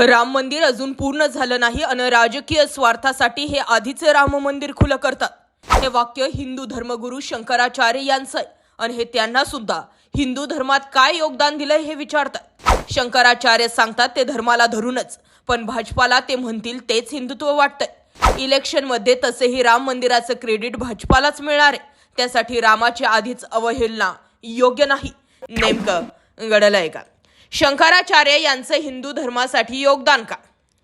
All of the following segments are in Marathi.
राम मंदिर अजून पूर्ण झालं नाही आणि राजकीय स्वार्थासाठी हे आधीच राम मंदिर खुलं करतात. हे वाक्य हिंदू धर्मगुरू शंकराचार्य यांचं आहे. आणि हे त्यांना सुद्धा हिंदू धर्मात काय योगदान दिलंय हे विचारतात. शंकराचार्य सांगतात ते धर्माला धरूनच पण भाजपाला ते म्हणतील तेच हिंदुत्व वाटतंय. इलेक्शनमध्ये तसेही राम मंदिराचं क्रेडिट भाजपालाच मिळणार आहे. त्यासाठी रामाची आधीच अवहेलना योग्य नाही. नेमकं घडलंय का? शंकराचार्य यांचं हिंदू धर्मासाठी योगदान का?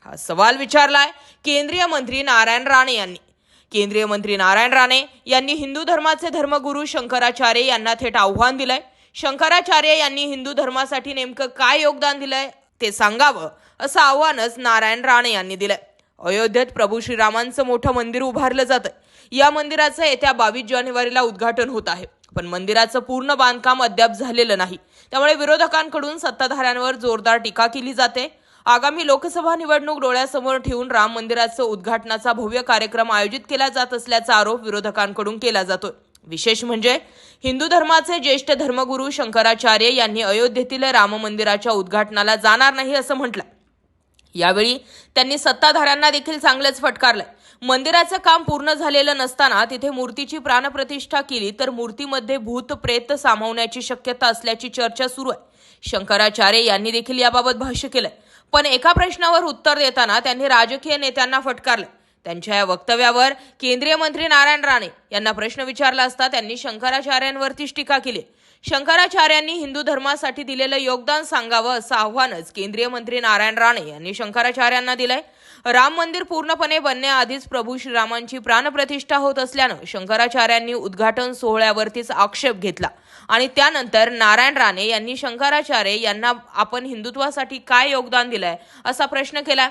हा सवाल विचारलाय केंद्रीय मंत्री नारायण राणे यांनी. केंद्रीय मंत्री नारायण राणे यांनी हिंदू धर्माचे धर्मगुरू शंकराचार्य यांना थेट आव्हान दिलंय. शंकराचार्य यांनी हिंदू धर्मासाठी नेमकं काय योगदान दिलंय ते सांगावं असं आव्हानच नारायण राणे यांनी दिलंय. अयोध्येत प्रभू श्रीरामांचं मोठं मंदिर उभारलं जातं या मंदिराचं येत्या बावीस जानेवारीला उद्घाटन होत आहे. पण मंदिराचं पूर्ण बांधकाम अद्याप झालेलं नाही. त्यामुळे विरोधकांकडून सत्ताधाऱ्यांवर जोरदार टीका केली जाते. आगामी लोकसभा निवडणूक डोळ्यासमोर ठेवून राम मंदिराचं उद्घाटनाचा भव्य कार्यक्रम आयोजित केला जात असल्याचा आरोप विरोधकांकडून केला जातोय. विशेष म्हणजे हिंदू धर्माचे ज्येष्ठ धर्मगुरू शंकराचार्य यांनी अयोध्येतील राम मंदिराच्या उद्घाटनाला जाणार नाही असं म्हटलं यावेळी त्यांनी सत्ताधाऱ्यांना देखील चांगलंच फटकारलंय. मंदिराचं काम पूर्ण झालेलं नसताना तिथे मूर्तीची प्राणप्रतिष्ठा केली तर मूर्तीमध्ये भूत प्रेत सामावण्याची शक्यता असल्याची चर्चा सुरू आहे. शंकराचार्य यांनी देखील याबाबत भाष्य केलंय. पण एका प्रश्नावर उत्तर देताना त्यांनी राजकीय नेत्यांना फटकारलं त्यांच्या या वक्तव्यावर केंद्रीय मंत्री नारायण राणे यांना प्रश्न विचारला असता त्यांनी शंकराचार्यांवरतीच टीका केली. शंकराचार्यांनी हिंदू धर्मासाठी दिलेलं योगदान सांगावं असं आव्हानच केंद्रीय मंत्री नारायण राणे यांनी शंकराचार्यांना दिलंय. राम मंदिर पूर्णपणे बनण्याआधीच प्रभू श्रीरामांची प्राणप्रतिष्ठा होत असल्यानं शंकराचार्यांनी उद्घाटन सोहळ्यावरतीच आक्षेप घेतला. आणि त्यानंतर नारायण राणे यांनी शंकराचार्य यांना आपण हिंदुत्वासाठी काय योगदान दिलंय असा प्रश्न केलाय.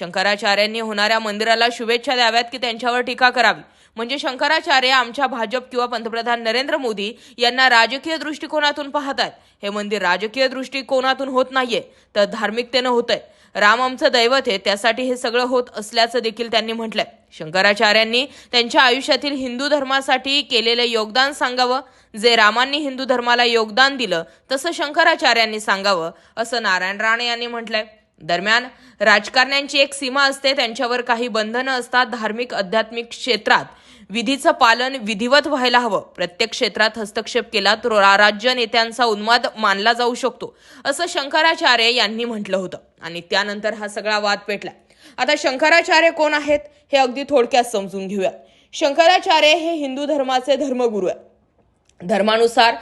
शंकराचार्यांनी होणाऱ्या मंदिराला शुभेच्छा द्याव्यात की त्यांच्यावर टीका करावी. म्हणजे शंकराचार्य आमच्या भाजप किंवा पंतप्रधान नरेंद्र मोदी यांना राजकीय दृष्टिकोनातून पाहत आहेत हे मंदिर राजकीय दृष्टिकोनातून होत नाहीये तर धार्मिकतेनं होतंय. राम आमचं दैवत आहे त्यासाठी हे सगळं होत असल्याचं देखील त्यांनी म्हटलंय. शंकराचार्यांनी त्यांच्या आयुष्यातील हिंदू धर्मासाठी केलेलं योगदान सांगावं. जे रामांनी हिंदू धर्माला योगदान दिलं तसं शंकराचार्यांनी सांगावं असं नारायण राणे यांनी म्हटलंय. दरम्यान राजकारण्यांची एक सीमा असते त्यांच्यावर काही बंधनं असतात धार्मिक आध्यात्मिक क्षेत्रात. विधीचं पालन विधिवत व्हायला हवं. प्रत्येक क्षेत्रात हस्तक्षेप केला तर राज्य नेत्यांचा उन्माद मानला जाऊ शकतो असं शंकराचार्य यांनी म्हटलं होतं. आणि त्यानंतर हा सगळा वाद पेटला. आता शंकराचार्य कोण आहेत हे अगदी थोडक्यात समजून घेऊया. शंकराचार्य हे हिंदू धर्माचे धर्मगुरू आहेत. धर्मानुसार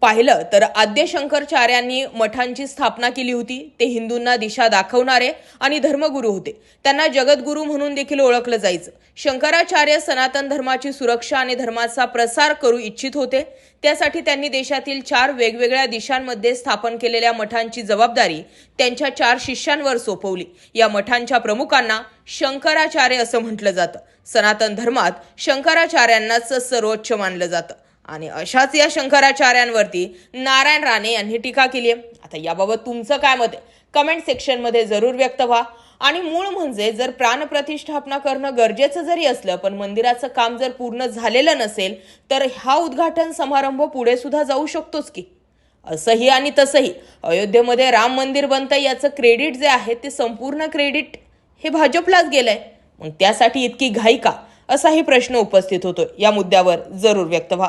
पाहिलं तर आद्यशंकराचार्यांनी मठांची स्थापना केली होती. ते हिंदूंना दिशा दाखवणारे आणि धर्मगुरू होते. त्यांना जगद्गुरू म्हणून देखील ओळखलं जायचं. शंकराचार्य सनातन धर्माची सुरक्षा आणि धर्माचा प्रसार करू इच्छित होते. त्यासाठी त्यांनी देशातील चार वेगवेगळ्या दिशांमध्ये स्थापन केलेल्या मठांची जबाबदारी त्यांच्या चार शिष्यांवर सोपवली. या मठांच्या प्रमुखांना शंकराचार्य असं म्हटलं जातं. सनातन धर्मात शंकराचार्यांनाच सर्वोच्च मानलं जातं. आणि अशाच या शंकराचार्यांवरती नारायण राणे यांनी टीका केली आहे आता याबाबत तुमचं काय मत आहे? कमेंट सेक्शनमध्ये जरूर व्यक्त व्हा. आणि मूळ म्हणजे जर प्राणप्रतिष्ठापना करणं गरजेचं जरी असलं पण मंदिराचं काम जर पूर्ण झालेलं नसेल तर हा उद्घाटन समारंभ पुढे सुद्धा जाऊ शकतोच की. असंही आणि तसंही. अयोध्येमध्ये राम मंदिर बनतं याचं क्रेडिट जे आहे ते संपूर्ण क्रेडिट हे भाजपलाच गेलंय. मग त्यासाठी इतकी घाई का? असाही प्रश्न उपस्थित होतो या मुद्द्यावर जरूर व्यक्त व्हा.